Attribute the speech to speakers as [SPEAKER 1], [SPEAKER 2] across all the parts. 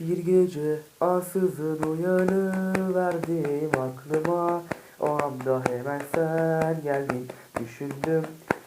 [SPEAKER 1] Bir gece ansızın uyanıverdim aklıma. O anda hemen sen geldin Düşündüm.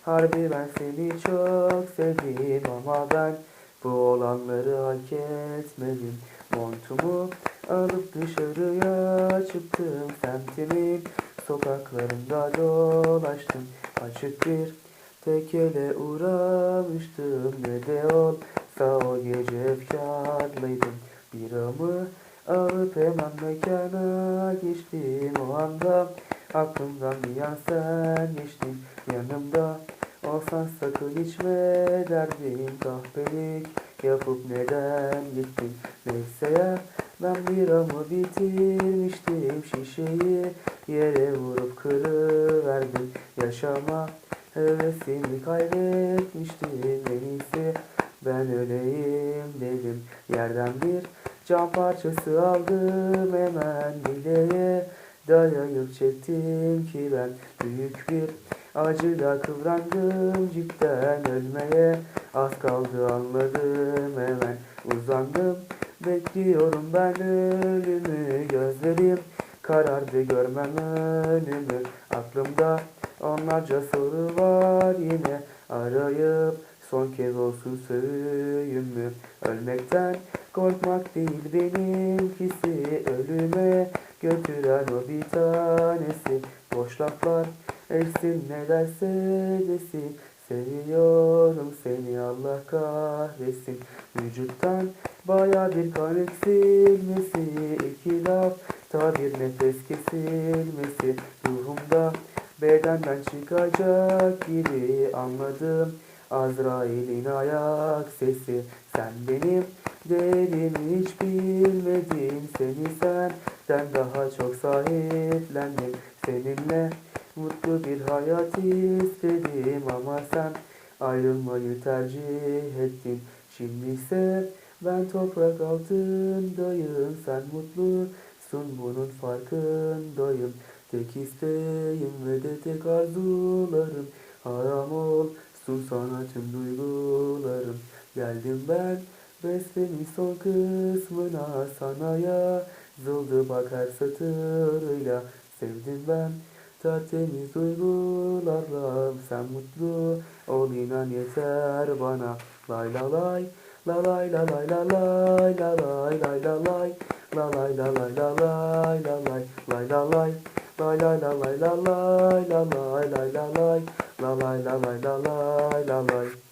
[SPEAKER 1] Harbi ben seni çok sevdim Ama ben bu olanları hak etmedim. Montumu alıp dışarıya çıktım Semtimin sokaklarında dolaştım. Açık bir tekele uğramıştım Ne de olsa o gece efkarlıydım Biramı alıp hemen mekana geçtim O anda. Aklımdan bir an sen geçtin Yanımda olsan sakın içme derdim. Kahpelik yapıp neden gittin? Neyse ben biramı bitirmiştim. Şişeyi yere vurup kırıverdim. Yaşama hevesimi kaybetmiştim. En iyisi ben öleyim dedim. Yerden bir cam parçası aldım hemen bileğe Dayayıp çektim ki ben büyük bir acıyla kıvrandım cidden ölmeye. Az kaldı anladım hemen uzandım. Bekliyorum ben ölümü gözlerim. Karardı görmem önümü Aklımda. Onlarca soru var yine Arayıp son kez olsun söğüm mü Ölmekten korkmak değil benimkisi. Ölüme götüren o bir tanesi. Boş laflar etsin ne derse desin. Seviyorum seni Allah kahretsin. Vücuttan baya bir kan eksilmesi. İki laf ta bir nefes kesilmesi. Ruhumda bedenden çıkacak gibi. Anladım Azrail'in ayak sesi. Sen benim değerimi hiç bilmedin Seni senden daha çok sahiplendim. Seninle mutlu bir hayat istedim Ama sen ayrılmayı tercih ettin. Şimdi ise ben toprak altındayım. Sen mutlusun bunun farkındayım. Tek isteğim ve de tek arzularım. Haram olsun sana tüm duygularım. Geldim ben bestemin son kısmına Sana yazıldı bak her satırıyla Sevdim ben tertemiz duygularla Sen mutlu ol inan yeter bana Lay la lay La lay la lay la lay la lay lay la lay La lay la lay la lay la lay lay la lay Lay lay la lay la lay la lay lay la lay La lay la lay la lay la lay